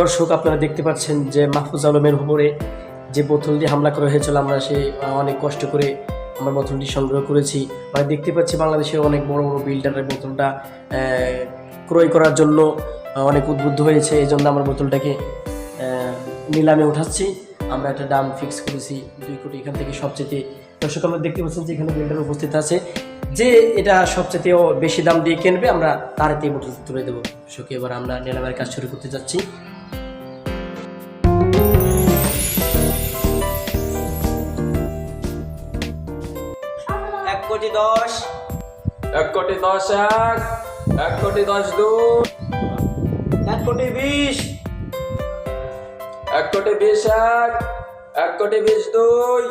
দর্শক, আপনারা দেখতে পাচ্ছেন যে মাহফুজ আলমের উপরে যে বোতল দিয়ে হামলা করা হয়েছিল, আমরা সে অনেক কষ্ট করে আমরা বোতলটি সংগ্রহ করেছি। মানে দেখতে পাচ্ছি বাংলাদেশের অনেক বড় বড় বিল্ডারের বোতলটা ক্রয় করার জন্য অনেক উদ্বুদ্ধ হয়েছে। এই জন্য আমরা বোতলটাকে নিলামে উঠাচ্ছি। আমরা একটা দাম ফিক্স করেছি দুই কোটি এখান থেকে সবচেয়ে। দর্শক, আমরা দেখতে পাচ্ছেন যে এখানে বিল্ডার উপস্থিত আছে। যে এটা সবচেয়ে বেশি দাম দিয়ে কিনবে, আমরা তার বোতল তুলে দেবো। দর্শক, এবার আমরা নিলামের কাজ শুরু করতে যাচ্ছি। দশ এক কোটি দশ এক এক কোটি দশ দুই এক কোটি বিশ এক কোটি বিশ এক এক কোটি বিশ দুই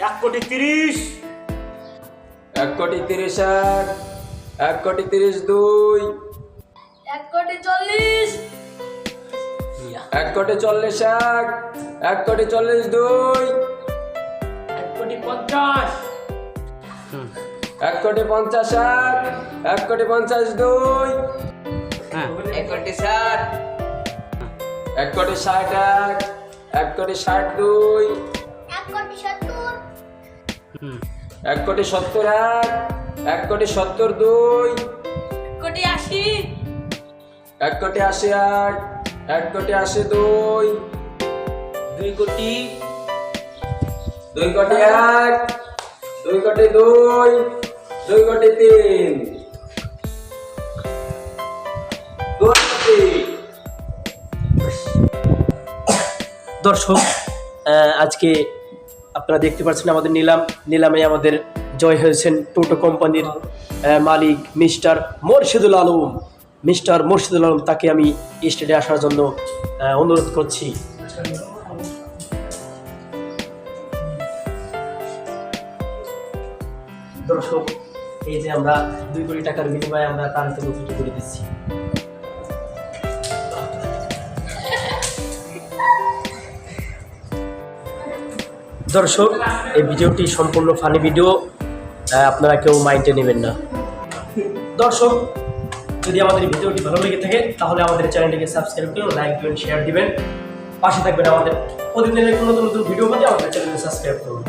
এক কোটি তিরিশ এক কোটি তিরিশ এক এক কোটি তিরিশ দুই এক কোটি চল্লিশ এক কোটি চল্লিশ এক এক কোটি চল্লিশ দুই এক কোটি পঞ্চাশ এক কোটি পঞ্চাশ এক এক কোটি পঞ্চাশ দুই এক কোটি ষাট এক কোটি ষাট এক এক কোটি ষাট দুই এক কোটি সত্তর এক এক এক কোটি সত্তর দুই কোটি আশি এক কোটি আশি এক এক কোটি আশি দুই দুই কোটি দুই কোটি এক দুই কোটি দুই দুই কোটি তিন। দর্শক আজকে আপনারা দেখতে পাচ্ছেন আমাদের নিলাম। নিলামে আমাদের জয় হয়েছেন টোটো কোম্পানির মালিক মিস্টার মোর্শেদুল আলম। মিস্টার মোর্শেদুল আলম তাকে আমি স্টেডে আসার জন্য অনুরোধ করছি। দর্শক, এই যে আমরা দুই কোটি টাকার বিনিময়ে আমরা তার হাতে নথিটি করে দিচ্ছি? দর্শক, এই ভিডিওটি সম্পূর্ণ ফানি ভিডিও আপনারা কেউ মাইন্ডে নেবেন না। দর্শক, যদি আমাদের ভিডিওটি ভালো লেগে থাকে, তাহলে আমাদের চ্যানেলটিকে সাবস্ক্রাইব করুন লাইক দিবেন শেয়ার দিবেন। পাশে থাকবেন আমাদের প্রতিদিনের কোনো নতুন নতুন ভিডিও পেতে আমাদের চ্যানেলকে সাবস্ক্রাইব করুন।